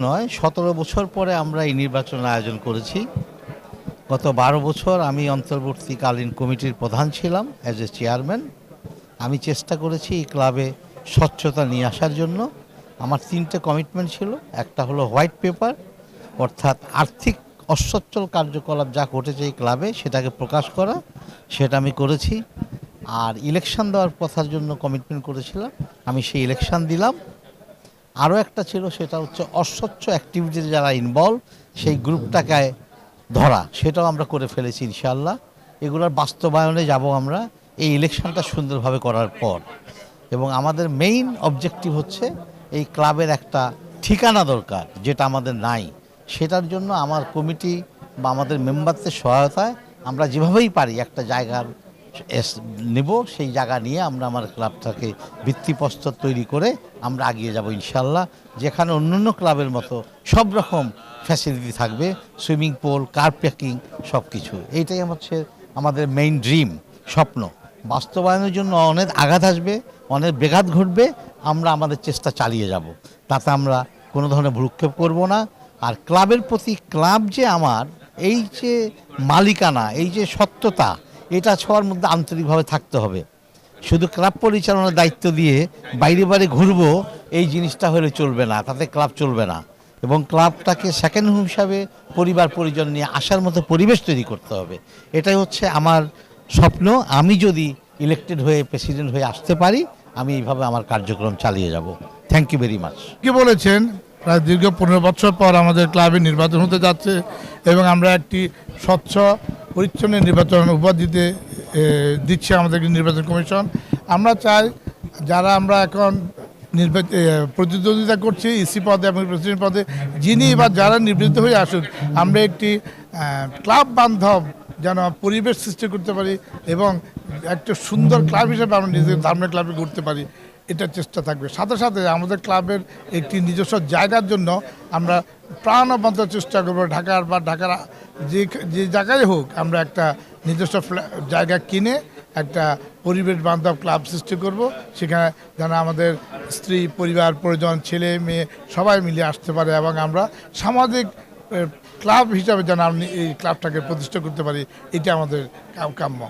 নয়, সতেরো বছর পরে আমরা এই নির্বাচন আয়োজন করেছি। গত বারো বছর আমি অন্তর্বর্তীকালীন কমিটির প্রধান ছিলাম অ্যাজ এ চেয়ারম্যান আমি চেষ্টা করেছি এই ক্লাবে স্বচ্ছতা নিয়ে আসার জন্য। আমার তিনটে কমিটমেন্ট ছিল। একটা হলো হোয়াইট পেপার অর্থাৎ আর্থিক অসচ্ছল কার্যকলাপ যা ঘটেছে এই ক্লাবে সেটাকে প্রকাশ করা, সেটা আমি করেছি। আর ইলেকশন দেওয়ার কথার জন্য কমিটমেন্ট করেছিলাম। আমি সেই ইলেকশন দিলাম। আরও একটা ছিল, সেটা হচ্ছে অস্বচ্ছ অ্যাক্টিভিটিতে যারা ইনভলভ সেই গ্রুপটাকে ধরা, সেটাও আমরা করে ফেলেছি ইনশাল্লাহ এগুলোর বাস্তবায়নে যাব আমরা এই ইলেকশনটা সুন্দরভাবে করার পর। এবং আমাদের মেইন অবজেক্টিভ হচ্ছে এই ক্লাবের একটা ঠিকানা দরকার, যেটা আমাদের নাই। সেটার জন্য আমার কমিটি বা আমাদের মেম্বারদের সহায়তায় আমরা যেভাবেই পারি একটা জায়গার নেব, সেই জায়গা নিয়ে আমরা আমার ক্লাবটাকে ভিত্তিপ্রস্তর তৈরি করে আমরা এগিয়ে যাব ইনশাল্লাহ। যেখানে অন্য অন্য ক্লাবের মতো সব রকম ফ্যাসিলিটি থাকবে সুইমিং পুল কার প্যাকিং সব কিছু এইটাই হচ্ছে আমাদের মেইন ড্রিম স্বপ্ন। বাস্তবায়নের জন্য অনেক আঘাত আসবে, অনেক বেঘাত ঘটবে, আমরা আমাদের চেষ্টা চালিয়ে যাব। তাতে আমরা কোনো ধরনের ভ্রুক্ষেপ করব না। আর ক্লাবের প্রতি, ক্লাব যে আমার, এই যে মালিকানা, এই যে সত্যতা এটা সবার মধ্যে আন্তরিকভাবে থাকতে হবে। শুধু ক্লাব পরিচালনার দায়িত্ব দিয়ে বাইরে বাইরে ঘুরবো, এই জিনিসটা হলে চলবে না, তাতে ক্লাব চলবে না। এবং ক্লাবটাকে সেকেন্ড হোম হিসাবে পরিবার পরিজন নিয়ে আসার মতো পরিবেশ তৈরি করতে হবে। এটাই হচ্ছে আমার স্বপ্ন। আমি যদি ইলেক্টেড হয়ে প্রেসিডেন্ট হয়ে আসতে পারি, আমি এইভাবে আমার কার্যক্রম চালিয়ে যাব। থ্যাংক ইউ ভেরি মাচ কি বলেছেন? প্রায় দীর্ঘ পনেরো বছর পর আমাদের ক্লাবে নির্বাচন হতে যাচ্ছে এবং আমরা একটি স্বচ্ছ পরিচ্ছন্ন নির্বাচন উপহার দিতে দিচ্ছে আমাদেরকে নির্বাচন কমিশন। আমরা চাই যারা আমরা এখন প্রতিদ্বন্দ্বিতা করছি ইসি পদে এবং প্রেসিডেন্ট পদে, যিনি বা যারা নির্বাচিত হয়ে আসুন আমরা একটি ক্লাব বান্ধব যেন পরিবেশ সৃষ্টি করতে পারি এবং একটা সুন্দর ক্লাব হিসেবে আমরা নিজেদের ধর্মের ক্লাবে ঘুরতে পারি এটার চেষ্টা থাকবে। সাথে সাথে আমাদের ক্লাবের একটি নিজস্ব জায়গার জন্য আমরা প্রাণবন্ত চেষ্টা করব ঢাকার বা ঢাকার যে যে জায়গায় হোক, আমরা একটা নিজস্ব জায়গা কিনে একটা পরিবেশ বান্ধব ক্লাব সৃষ্টি করব। সেখানে যেন আমাদের স্ত্রী, পরিবার, পরিজন, ছেলে, মেয়ে সবাই মিলে আসতে পারে এবং আমরা সামাজিক ক্লাব হিসাবে যেন আপনি এই ক্লাবটাকে প্রতিষ্ঠা করতে পারি এটা আমাদের কাম্য।